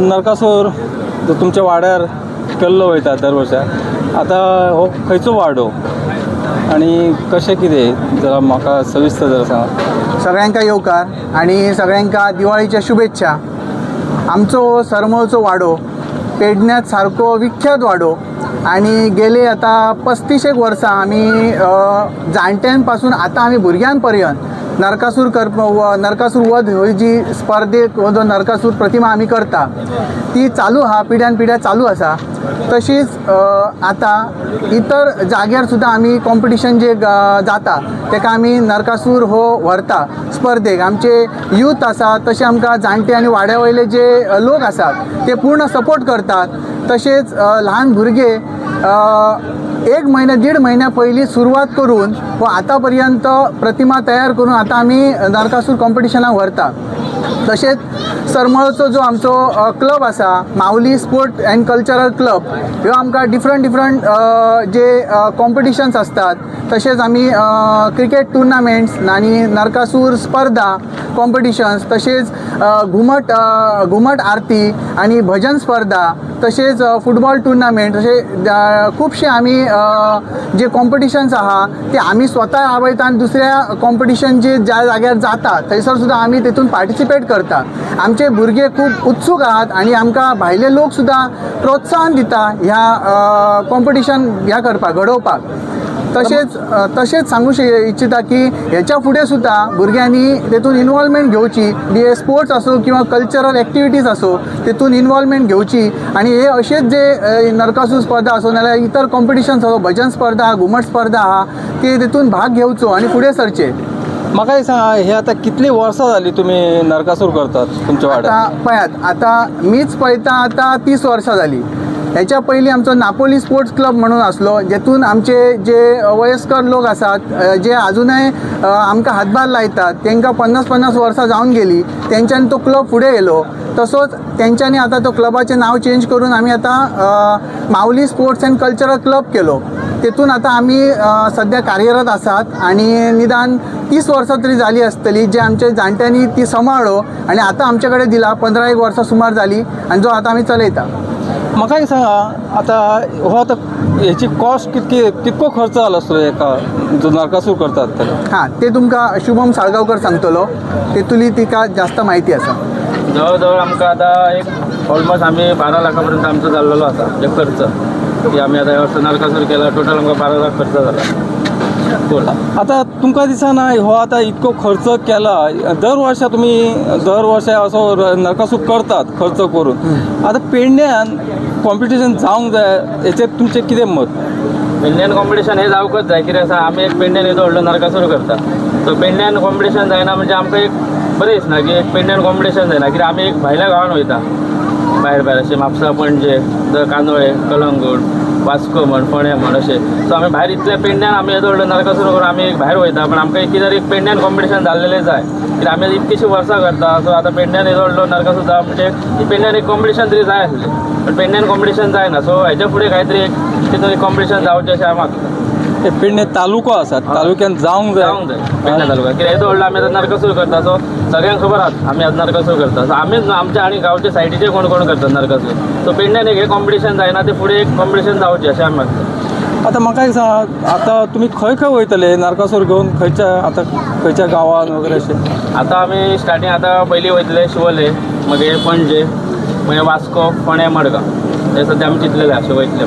नरकासूर जो तुमच्या वाड्यार केल्लो वयता दर वर्सा आतां हो खंयचो वाडो? आणि कशें कितें? जरा म्हाका सविस्तर जरा सांग. सगळ्यांका येवकार आनी सगळ्यांका दिवाळीच्या शुभेच्छा. आमचो हो सरमळचो वाडो पेडण्यात सारको विख्यात वाडो. आणि गेले आता पस्तीस एक वर्सां आमी जाणट्यांपासून आतां आमी भुरग्यां पर्यंत नरकासूर करप नरकासूर वध ही जी स्पर्धेक जो नरकासूर प्रतिमा आमी करता ती चालू हा पिढ्यान पिढ्या चालू आसा तशीच आतां इतर जाग्यार सुद्दां आमी कॉम्पिटिशन जे जाता तेका आमी नरकासूर हो व्हरता स्पर्धेक आमचे यूथ आसा तशें आमकां जाणटे आनी वाड्या वयले जे लोक आसात ते पूर्ण सपोर्ट करतात. तशेंच ल्हान भुरगे एक महिना दीड म्हयन्या पहिली सुरवात करून व आतां पर्यंत प्रतिमा तयार करून आतां आमी नारकासूर कॉम्पिटिशनाक व्हरता तशेंच सरमळचो जो आमचो क्लब आसा Mauli sport and cultural club ह्यो आमकां डिफरंट डिफरंट जे कॉम्पिटिशन्स असतात तशेंच आमी क्रिकेट टुर्नामेंट्स आनी नरकासूर स्पर्धा कॉम्पिटिशन्स तशेंच घुमट घुमट आरती आनी भजन स्पर्धा तशेंच फुटबॉल टुर्नामेंट अशे खुबशे आमी जे कॉम्पिटिशन्स आहा ते आमी स्वता राबयता आनी दुसऱ्या कॉम्पिटिशन जे ज्या जाग्यार जाता थंयसर सुद्दां आमी तितून पार्टिसिपेट करता आमचे भुरगे खूब उत्सूक आहात आनी आमकां भायले लोक सुद्दां प्रोत्साहन दिता ह्या कॉम्पिटिशन ह्या करपाक घडोवपाक. तशेंच तशेंच सांगू शे इच्छिता की हेच्या फुडें सुद्दां भुरग्यांनी तेतून इनवॉल्वमेंट घेवची बी ए स्पोर्ट्स असो किंवा कल्चरल एक्टिविटीज असो तेतून इनवॉल्वमेंट घेवची आणि हे अशेच जे अ, नरकासूर स्पर्धा असो नाल्यार इतर कॉम्पिटिशन्स असो भजन स्पर्धा घुमट स्पर्धा आहा ते तेतून भाग घेवचो आणि फुडें सरचे. म्हाका एक सांगा हे आतां कितलीं वर्सां जालीं तुमी नरकासूर करतात तुमच्या वाड्यार आता पळयात आता मीच पळयता आता तीस वर्सां जाली ह्याच्या पयलीं आमचो नापोली स्पोर्ट्स क्लब म्हणून आसलो जेतून आमचे जे वयस्कर लोक आसात जे अजूनय आमकां हातभार लायतात तांकां पन्नास पन्नास वर्सां जावन गेली तेंच्यानी तो क्लब फुडें येयलो तसोच तेंच्यांनी आतां तो क्लबाचें नांव चेंज करून आमी आतां Mauli sports and cultural club केलो. तेतून आतां आमी सद्या सध्या कार्यरत आसात आणि निदान तीस वर्सां तरी जाली आसतली जे आमच्या जाणट्यांनी ती सांबाळ्ळो आणि आतां आमचे कडेन दिला पंदरा एक वर्सां सुमार जाली आणि जो आतां आमी चलयता. म्हाका एक सांगा आतां हो आतां हेची कॉस्ट कितकी कितको खर्च जालो आसतलो एका जो नरकासूर करतात ताका हां ते तुमकां शुभम साळगांवकर सांगतलो. तेतुली तिका जास्त माहिती आसा जवळजवळ आमकां आतां एक ऑलमोस्ट आमी बारा लाखा पर्यंत आमचो जाल्लो आसा एक खर्च. की आमी आतां ह्या वर्सा नरकासूर केला टोटल आमकां बारा लाख खर्च जाला आतां तुमकां दिसना हो आतां इतको खर्च केला. दर वर्सा तुमी दर वर्सा असो नरकासूर करतात खर्च करून. आतां पेडण्यान कॉम्पिटिशन जावंक जाय हेचेर तुमचें कितें मत? पेडण्यान कॉम्पिटिशन हे जावंकच जाय कित्याक आसा आमी एक पेडण्यान येदो व्हडलो नरकासूर करता. सो पेडण्यान कॉम्पिटिशन जायना म्हणजे आमकां एक बरें दिसना की एक पेडण्यान कॉम्पिटिशन जायना कित्याक आमी एक भायल्या गांवान वयता भायर भायर अशें म्हापसा पणजे कांदोळे कलंगूट वास्को म्हण फोंड्या म्हण अशें सो आमी भायर इतल्या पेडण्यान आमी येदो व्हडलो नरकासूर करून आमी एक भायर वयता पण आमकां एक कितें एक पेडण्यान कॉम्पिटिशन जाल्लेलें जाय आतां इतकीशी वर्सां करता सो आतां पेडण्यान येदो व्हडलो नरकासूर जावप म्हणजे ती पेडण्यान एक कॉम्पिटिशन तरी जाय आसलें पण पेडण्यान कॉम्पिटिशन जायना सो हेच्या फुडें कांय तरी एक तितून कॉम्पिटिशन जावचें अशें आम्हाला हे पेडणे तालुको आसा तालुक्यान जावंक जावंक जाय. पेडण्यां जाय तालुका कित्याक येदो व्हडलो आमी आतां नरकासूर करता सो सगळ्यांक खबर आसा आमी आतां नरकासूर करता सो आमीच आमच्या आनी गांवचे सायडीचे कोण कोण करतात नरकासूर सो पेडण्यान एक हे कॉम्पिटिशन जायना ते फुडें एक कॉम्पिटिशन जावचें अशें आमी मागता आतां म्हाका एक सांगा आतां तुमी खंय खंय वयतले? नरकासूर घेवन खंयच्या आतां खंयच्या गांवान वगैरे अशें आतां आमी स्टार्टींग आतां पयलीं वयतले शिवोले मागीर पणजे मागीर वास्को फोंड्या मडगांव. हे सद्या आमी चिंतलेले अशें वयतले.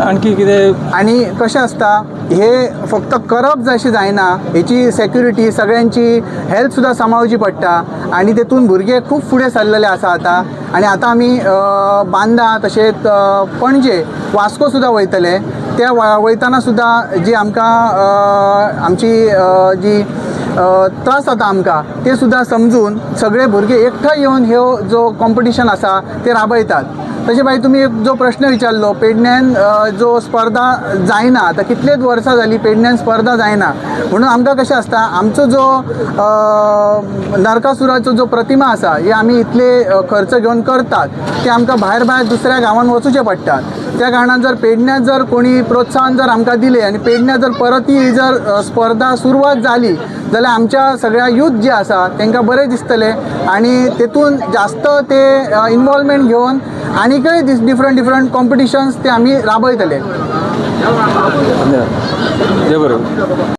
आणखी कितें आणि कशें आसता हे फक्त करप जशें जायना हेची सेक्युरिटी सगळ्यांची हेल्थ सुद्दां सांबाळची पडटा आणि तेतून भुरगे खूब फुडें सरलेले आसा आतां. आणि आतां आमी बांदा तशेंच पणजे वास्को सुद्दां वयतले त्या वयताना सुद्दां जी आमकां आमची जी त्रास जाता आमकां ते सुद्दां समजून सगळे भुरगे एकठांय येवन ह्यो जो कॉम्पिटिशन आसा ते राबयतात. तशें भाई तुमी एक जो प्रश्न विचारलो पेडण्यान जो स्पर्धा जायना आतां कितलेच वर्सां जालीं पेडण्यान स्पर्धा जायना म्हणून आमकां कशें आसता आमचो जो अ, नरकासुराचो जो प्रतिमा आसा हे आमी इतले खर्च घेवन करतात. ते आमकां भायर भायर दुसऱ्या गांवांत वचूचे पडटात त्या कारणान जर पेडण्यात जर कोणी प्रोत्साहन जर आमकां दिलें आनी पेडण्यात जर परत ही जर स्पर्धा सुरवात जाली जाल्यार आमच्या सगळ्या यूथ जे आसा तांकां बरें दिसतलें. आनी तेतून जास्त ते इन्वॉल्वमेंट घेवन आनीकय डिफरंट डिफरंट कॉम्पिटिशन्स ते आमी राबयतले देव बरोबर